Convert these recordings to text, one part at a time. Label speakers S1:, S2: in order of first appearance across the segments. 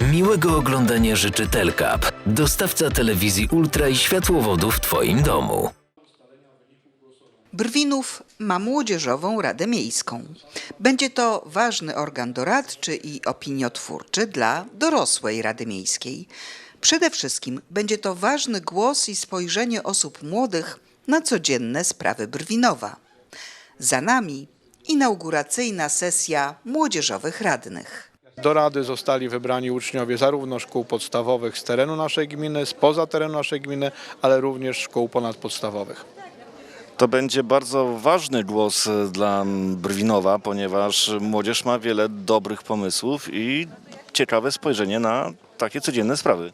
S1: Miłego oglądania życzy Telkap, dostawca telewizji Ultra i światłowodów w Twoim domu.
S2: Brwinów ma Młodzieżową Radę Miejską. Będzie to ważny organ doradczy i opiniotwórczy dla dorosłej Rady Miejskiej. Przede wszystkim będzie to ważny głos i spojrzenie osób młodych na codzienne sprawy Brwinowa. Za nami inauguracyjna sesja młodzieżowych radnych.
S3: Do rady zostali wybrani uczniowie zarówno szkół podstawowych z terenu naszej gminy, spoza terenu naszej gminy, ale również szkół ponadpodstawowych.
S4: To będzie bardzo ważny głos e, dla Brwinowa, ponieważ młodzież ma wiele dobrych pomysłów i ciekawe spojrzenie na takie codzienne sprawy.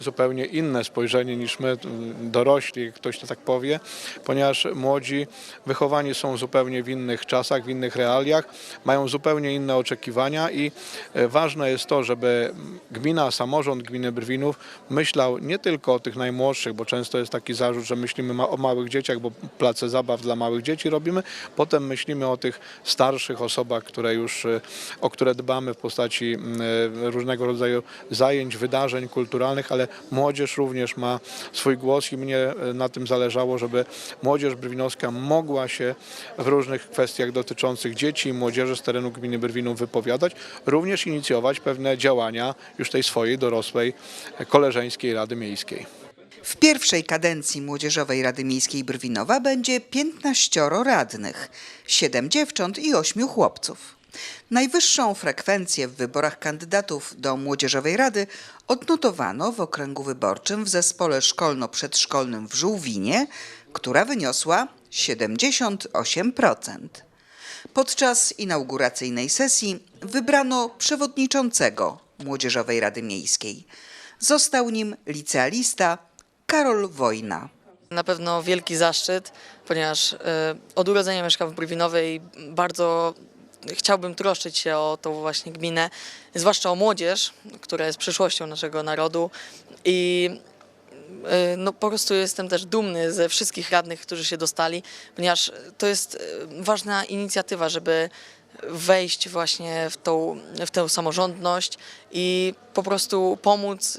S3: Zupełnie inne spojrzenie niż my, mm, dorośli, ktoś to tak powie, ponieważ młodzi wychowani są zupełnie w innych czasach, w innych realiach, mają zupełnie inne oczekiwania i e, ważne jest to, żeby gmina, samorząd gminy Brwinów myślał nie tylko o tych najmłodszych, bo często jest taki zarzut, że myślimy o małych dzieciach, bo place zabaw dla małych dzieci robimy, potem myślimy o tych starszych osobach, które już, e, o które dbamy w postaci mm, różnego rodzaju zajęć, wydarzeń kulturalnych, ale młodzież również ma swój głos i mnie e, na tym zależało, żeby młodzież brwinowska mogła się w różnych kwestiach dotyczących dzieci i młodzieży z terenu gminy Brwinów wypowiadać, również inicjować pewne działania już tej swojej dorosłej e, koleżeńskiej Rady Miejskiej.
S2: W pierwszej kadencji Młodzieżowej Rady Miejskiej Brwinowa będzie 15 radnych, 7 dziewcząt i 8 chłopców. Najwyższą frekwencję w wyborach kandydatów do Młodzieżowej Rady odnotowano w okręgu wyborczym w zespole szkolno-przedszkolnym w Żółwinie, która wyniosła 78%. Podczas inauguracyjnej sesji wybrano przewodniczącego Młodzieżowej Rady Miejskiej. Został nim licealista Karol Wojna.
S5: Na pewno wielki zaszczyt, ponieważ e, od urodzenia mieszkam w Brwinowej bardzo chciałbym troszczyć się o tą właśnie gminę, zwłaszcza o młodzież, która jest przyszłością naszego narodu i e, no, po prostu jestem też dumny ze wszystkich radnych, którzy się dostali, ponieważ to jest e, ważna inicjatywa, żeby wejść właśnie w tą, w tę samorządność i po prostu pomóc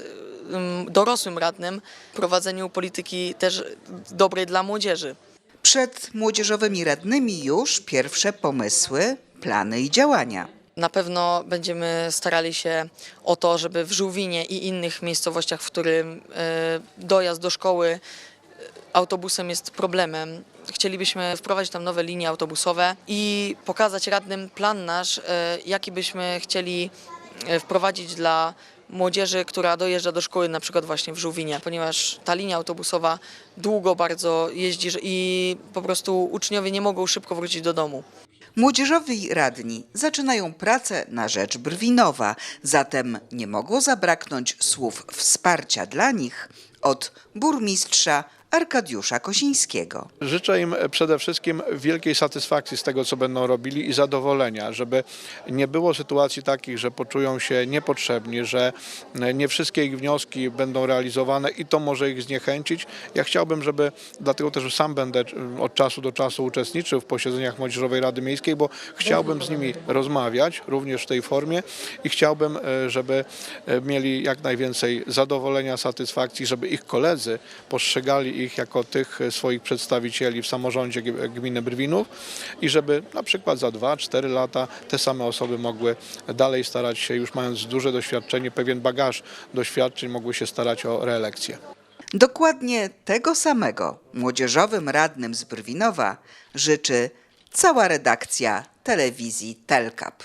S5: ym, dorosłym radnym w prowadzeniu polityki też dobrej dla młodzieży.
S2: Przed młodzieżowymi radnymi już pierwsze pomysły, plany i działania.
S5: Na pewno będziemy starali się o to, żeby w Żółwinie i innych miejscowościach, w którym e, dojazd do szkoły e, autobusem jest problemem, chcielibyśmy wprowadzić tam nowe linie autobusowe i pokazać radnym plan nasz, e, jaki byśmy chcieli wprowadzić dla młodzieży, która dojeżdża do szkoły na przykład właśnie w Żółwinie, ponieważ ta linia autobusowa długo bardzo jeździ i po prostu uczniowie nie mogą szybko wrócić do domu.
S2: Młodzieżowi radni zaczynają pracę na rzecz Brwinowa, zatem nie mogło zabraknąć słów wsparcia dla nich od burmistrza Arkadiusza Kosińskiego.
S3: Życzę im przede wszystkim wielkiej satysfakcji z tego, co będą robili i zadowolenia, żeby nie było sytuacji takich, że poczują się niepotrzebni, że nie wszystkie ich wnioski będą realizowane i to może ich zniechęcić. Ja chciałbym, żeby, dlatego też sam będę od czasu do czasu uczestniczył w posiedzeniach Młodzieżowej Rady Miejskiej, bo chciałbym z nimi rozmawiać również w tej formie i chciałbym, e, żeby e, mieli jak najwięcej zadowolenia, satysfakcji, żeby ich koledzy postrzegali ich jako tych swoich przedstawicieli w samorządzie gminy Brwinów i żeby na przykład za 2-4 lata te same osoby mogły dalej starać się, już mając duże doświadczenie, pewien bagaż doświadczeń, mogły się starać o reelekcję.
S2: Dokładnie tego samego młodzieżowym radnym z Brwinowa życzy cała redakcja telewizji Telkap.